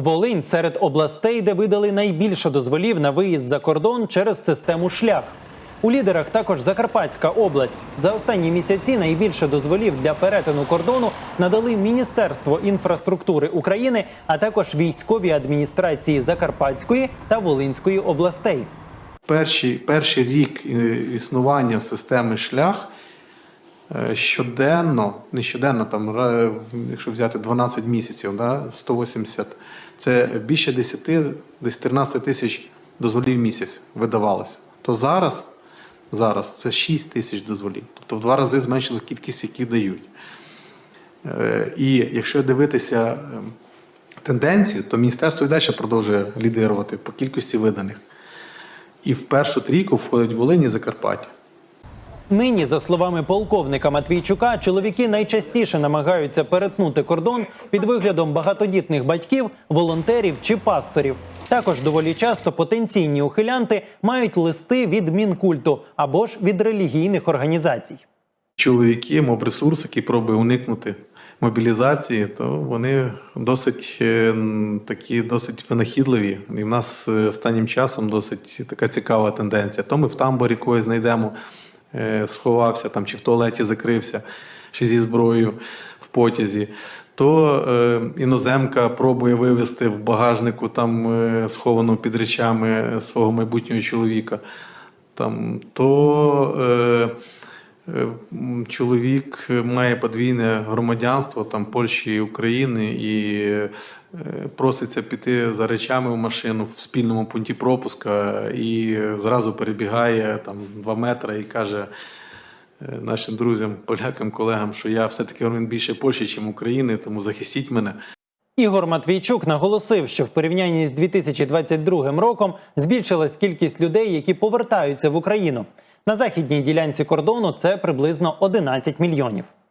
Волинь серед областей, де видали найбільше дозволів на виїзд за кордон через систему шлях. У лідерах також Закарпатська область. За останні місяці найбільше дозволів для перетину кордону надали Міністерство інфраструктури України, а також військові адміністрації Закарпатської та Волинської областей. Перший, перший рік е, існування системи шлях щоденно, не щоденно, там, якщо взяти 12 місяців, да, 180, це більше 10, десь 13 тисяч дозволів місяць видавалося. То зараз, зараз це 6 тисяч дозволів. Тобто в два рази зменшили кількість, які дають. Е, І якщо дивитися е, тенденцію, то міністерство і далі продовжує лідирувати по кількості виданих. І в першу трійку входить Волині і Закарпаття. Нині, за словами полковника Матвійчука, чоловіки найчастіше намагаються перетнути кордон під виглядом багатодітних батьків, волонтерів чи пасторів. Також доволі часто потенційні ухилянти мають листи від мінкульту або ж від релігійних організацій. Чоловіки, мобресурс, які пробує уникнути мобілізації, то вони досить е, такі досить винахідливі. І в нас е, останнім часом досить така цікава тенденція. То ми в тамборі когось знайдемо, сховався там чи в туалеті закрився, чи зі зброєю в потязі. То е, іноземка пробує вивезти в багажнику, там е, сховану під речами е, свого майбутнього чоловіка. Там, то е, Е, Чоловік має подвійне громадянство там Польщі і України і е, проситься піти за речами в машину в спільному пункті пропуска і зразу перебігає там два метри і каже е, нашим друзям, полякам, колегам, що я все-таки громадянин більше Польщі, ніж України, тому захистіть мене. Ігор Матвійчук наголосив, що в порівнянні з 2022 роком збільшилась кількість людей, які повертаються в Україну. На західній ділянці кордону це приблизно 11 мільйонів.